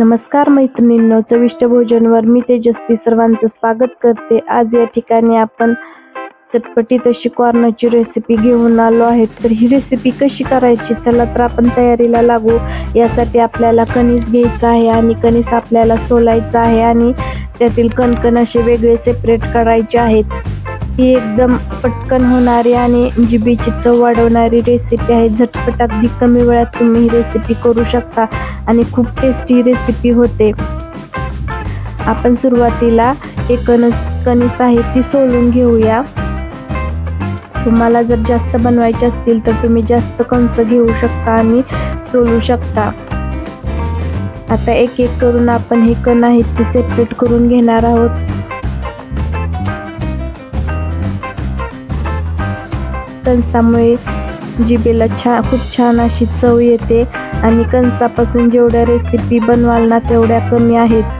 नमस्कार मैत्रिणींनो चविष्ट भोजनवर मी तेजस्वी सर्वांचं स्वागत करते. आज या ठिकाणी आपण चटपटीत अशी कॉर्नरची रेसिपी घेऊन आलो आहे. तर ही रेसिपी कशी करायची? चला तर आपण तयारीला लागू. यासाठी आपल्याला कणीस घ्यायचं आहे आणि कणीस आपल्याला सोलायचं आहे आणि त्यातील कणकण असे वेगळे सेपरेट करायचे आहेत. ही एकदम पटकन होणारी आणि जिबीची चव वाढवणारी रेसिपी आहे. झटपट अगदी कमी वेळात तुम्ही ही रेसिपी करू शकता आणि खूप टेस्टी रेसिपी होते. आपण सुरुवातीला एक कणस कणीस आहे ती सोलून घेऊया. तुम्हाला जर जास्त बनवायचे असतील तर तुम्ही जास्त कंस घेऊ शकता आणि सोलू शकता. आता एक एक करून आपण हे कण आहेत ते सेपरेट करून घेणार आहोत. कणसामुळे जिभेला छान खूप छान अशी चव येते आणि कणसापासून जेवढ्या रेसिपी बनवाल ना तेवढ्या कमी आहेत.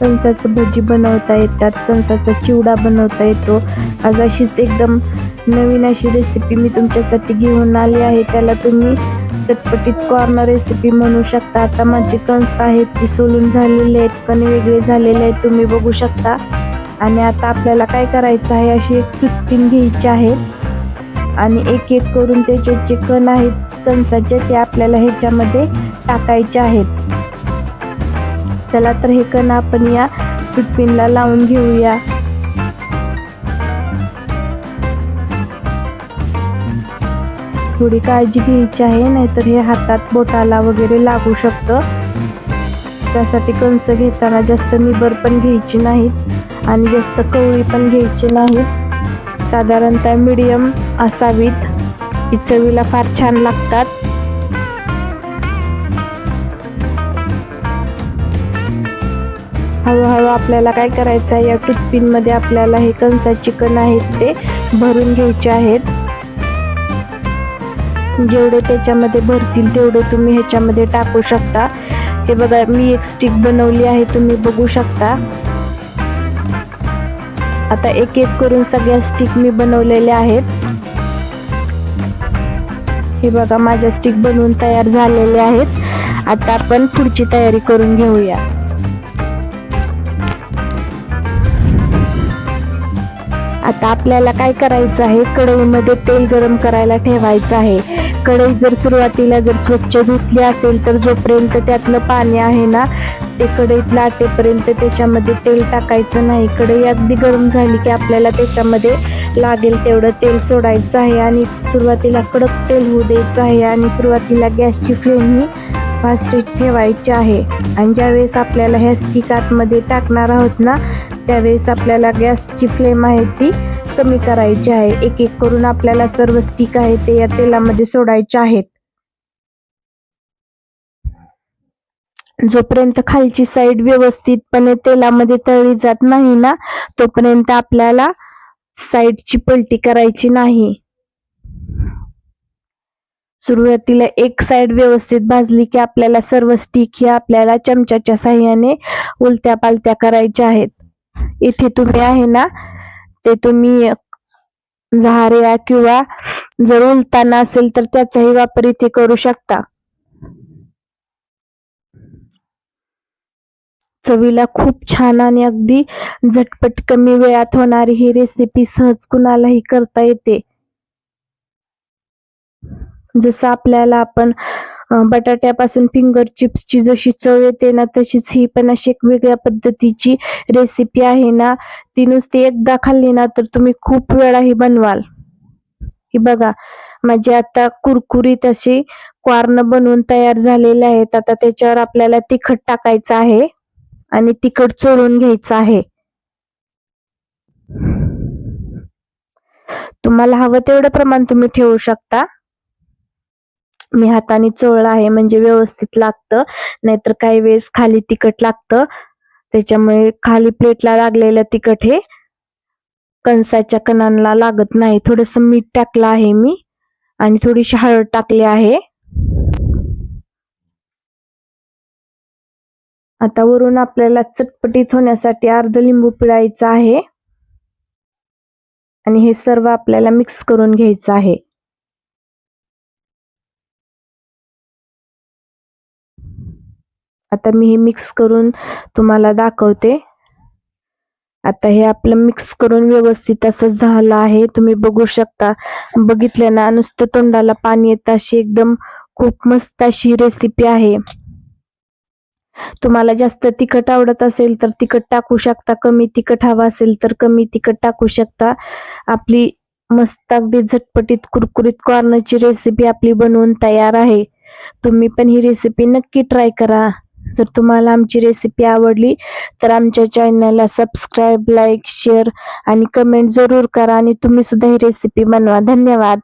कणसाचं भजी बनवता येतात कणसाचा चिवडा बनवता येतो. आज अशीच एकदम नवीन अशी रेसिपी मी तुमच्यासाठी घेऊन आली आहे त्याला तुम्ही चटपटीत कॉर्नर रेसिपी म्हणू शकता. आता माझी कणस आहेत ती सोलून झालेले आहेत पण वेगळे झालेले आहेत तुम्ही बघू शकता. आणि आता आपल्याला काय करायचं आहे अशी एक टिप्पिन घ्यायची आहे. आणि एक एक करून त्याचे जे कण आहेत कणसाचे ते आपल्याला ह्याच्यामध्ये टाकायचे आहेत. चला तर हे कण आपण या टिप्पिनला लावून घेऊया. थोडी काळजी घ्यायची आहे नाहीतर हे हातात बोटाला वगैरे लागू शकतं. त्यासाठी कंस घेताना जास्त निबर पण घ्यायची नाहीत आणि जास्त कवळी पण घ्यायची नाहीत. साधारणतः मिडियम असावीत. ती चवीला फार छान लागतात. हळूहळू आपल्याला काय करायचं आहे या टूथपिनमध्ये आपल्याला हे कंसा चिकन आहेत ते भरून घ्यायचे आहेत. जेवढे त्याच्यामध्ये भरतील तेवढे तुम्ही ह्याच्यामध्ये टाकू शकता. हे बघा मी एक स्टिक बनवली आहे तुम्ही बघू शकता. आता एक एक करून सगळ्या स्टिक मी बनवलेल्या आहेत. हे बघा माझ्या स्टिक बनवून तयार झालेले आहेत. आता आपण पुढची तयारी करून घेऊया. आता आपल्याला काय करायचं आहे? कढईमध्ये तेल गरम करायला ठेवायचं आहे. कढई जर सुरुवातीला जर स्वच्छ धुतली असेल तर जोपर्यंत त्यातलं पाणी आहे ना ते कढईत लाटेपर्यंत त्याच्यामध्ये तेल टाकायचं नाही. कढई अगदी गरम झाली की आपल्याला त्याच्यामध्ये लागेल तेवढं तेल सोडायचं आहे आणि सुरुवातीला कडक तेल होऊ द्यायचं आहे आणि सुरुवातीला गॅसची फ्लेम ही फास्ट ठेवायची आहे. आणि ज्यावेळेस आपल्याला ह्या स्टिक आतमध्ये टाकणार आहोत ना त्यावेळेस आपल्याला गॅसची फ्लेम आहे ती कमी करायची आहे. एक एक करून आपल्याला सर्व स्टिक आहे ते या तेलामध्ये सोडायचे आहेत. जोपर्यंत खालची साईड व्यवस्थितपणे तेलामध्ये तळली जात नाही ना तोपर्यंत आपल्याला साईडची पलटी करायची नाही. सुरुवातीला एक साइड व्यवस्थित भाजली की आपल्याला सर्व स्टिक ही आपल्याला चमच्याच्या साह्याने उलत्या पालत्या करायच्या आहेत. इथे तुम्ही आहे ना ते तुम्ही झाऱ्या किंवा जर उलताना असेल तर त्याचाही वापर इथे करू शकता. चवीला खूप छान आणि अगदी झटपट कमी वेळात होणारी ही रेसिपी सहज कुणालाही करता येते. जसं आपल्याला आपण बटाट्यापासून फिंगर चिप्सची जशी चव येते ना तशीच ही पण अशी एक वेगळ्या पद्धतीची रेसिपी आहे ना. ती नुसती एकदा खाल्ली ना तर तुम्ही खूप वेळा ही बनवाल. ही बघा माझी आता कुरकुरीत अशी कॉर्न बनवून तयार झालेले आहेत. आता त्याच्यावर आपल्याला तिखट टाकायचं आहे आणि तिखट चोळून घ्यायचं आहे. तुम्हाला हवं तेवढं प्रमाण तुम्ही ठेवू शकता. मी हाताने चोळलं आहे म्हणजे व्यवस्थित लागतं. नाहीतर काही वेळेस खाली तिखट लागतं. त्याच्यामुळे खाली प्लेटला लागलेलं तिखट हे कणसाच्या कणांना लागत नाही. थोडस मीठ टाकलं आहे मी आणि थोडीशी हळद टाकली आहे. आता वरून आपल्याला चटपटीत होण्यासाठी अर्ध लिंबू पिळायचा आहे. आणि हे सर्व आपल्याला मिक्स करून घ्यायचं आहे. आता मी हे मिक्स करून तुम्हाला दाखवते. आता हे आपलं मिक्स करून व्यवस्थित असं झालं आहे. तुम्ही बघू शकता. बघितलं ना नुसतं तोंडाला पाणी येतं अशी एकदम खूप मस्त अशी रेसिपी आहे. तुम्हाला जास्त तिखट आवडत असेल तर तिखट टाकू शकता. कमी तिखट हवा असेल तर कमी तिखट टाकू शकता. आपली मस्त अगदी झटपटीत कुरकुरीत कॉर्नरची रेसिपी आपली बनवून तयार आहे. तुम्ही पण ही रेसिपी नक्की ट्राय करा. जर तुम्हाला आमची रेसिपी आवडली तर आमच्या चॅनलला सबस्क्राईब लाईक शेअर आणि कमेंट जरूर करा आणि तुम्ही सुद्धा ही रेसिपी बनवा. धन्यवाद.